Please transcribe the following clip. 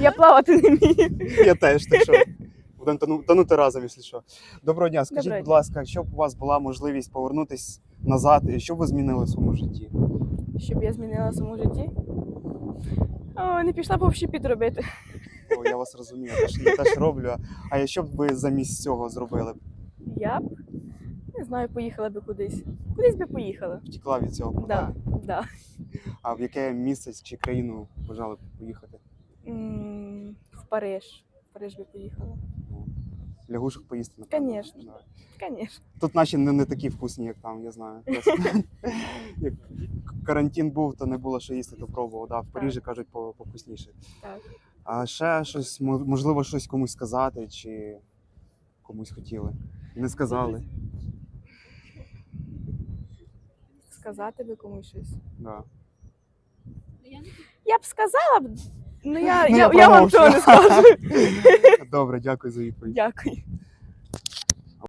Я плавати не вмію. Я теж, так що будемо тону- тонути разом, якщо що. Доброго дня, скажіть, Доброго будь дня. ласка, якщо б у вас була можливість повернутись назад, і що б ви змінили в своєму житті? Щоб я змінила в своєму житті. О, не пішла б общепіт робити. О, я вас розумію, я теж, я теж роблю. А що б ви замість цього зробили? Я б не знаю, поїхала би кудись. Кудись би поїхала. Втекла від цього Да, да. А в яке місце чи країну бажали б поїхати? В Париж. В Париж би поїхала. Лягушок поїсти, напевно. Конечно. Да. Звісно. Тут наші не, не такі вкусні, як там, я знаю. Як карантин був, то не було що їсти, то пробував. Да, в Парижі кажуть по- повкусніше. Так. А ще щось, мо- можливо, щось комусь сказати, чи комусь хотіли. Не сказали. Сказати би комусь щось. Да. Я б сказала б, ну я, Ну, я, я я, вам цього не скажу. Добре, дякую за відповідь. Дякую.